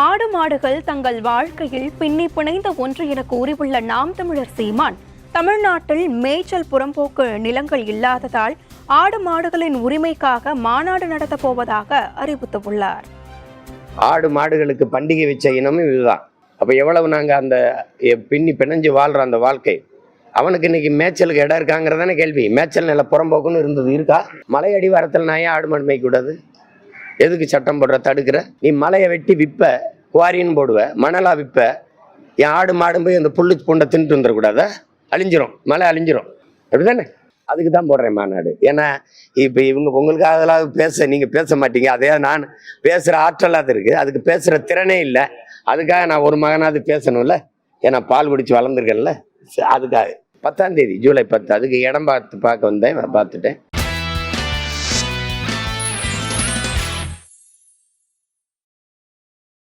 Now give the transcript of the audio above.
ஆடு மாடுகள் தங்கள் வாழ்க்கையில் பின்னி பிணைந்த ஒன்று என கூறியுள்ள நாம் தமிழர் சீமான் தமிழ்நாட்டில் மேய்ச்சல் புறம்போக்கு நிலங்கள் இல்லாததால் ஆடு மாடுகளின் உரிமைக்காக மாநாடு நடத்தப் போவதாக அறிவித்துள்ளார். ஆடு மாடுகளுக்கு பண்டிகை வச்ச இனமும் இதுதான். அப்போ எவ்வளவு நாங்கள் அந்த பின்னி பிணைஞ்சு வாழ்கிற அந்த வாழ்க்கை? அவனுக்கு இன்னைக்கு மேய்ச்சலுக்கு இடம் இருக்காங்கிறதானே கேள்வி. மேய்ச்சல் நில புறம்போக்குன்னு இருந்தது இருக்கா? மலை அடிவாரத்தில் நான் ஏன் ஆடு மாடு மேய்க்கூடாது எதுக்கு சட்டம் போடுற? தடுக்கிற? நீ மலையை வெட்டி விற்ப குவாரின்னு போடுவ மணலா விற்ப என் ஆடு மாடும் போய் அந்த புல்லு பூண்டை தின்ட்டு வந்துடக்கூடாத? அழிஞ்சிரும். மலை அழிஞ்சிரும். அப்படிதானே? அதுக்கு தான் போடுறேன் மாநாடு. ஏன்னா இப்போ இவங்க உங்களுக்காக அதெல்லாம் பேச நீங்கள் பேச மாட்டீங்க. அதே நான் பேசுகிற ஆற்றலாக அது இருக்குது அதுக்கு பேசுகிற திறனே இல்லை. அதுக்காக நான் ஒரு மகனாவது பேசணும்ல? ஏன்னா பால் குடிச்சு வளர்ந்துருக்கேன்ல. அதுக்காக. பத்தாம் தேதி ஜூலை பத்து. அதுக்கு இடம் பார்த்து பார்க்க வந்தேன் பார்த்துட்டேன்.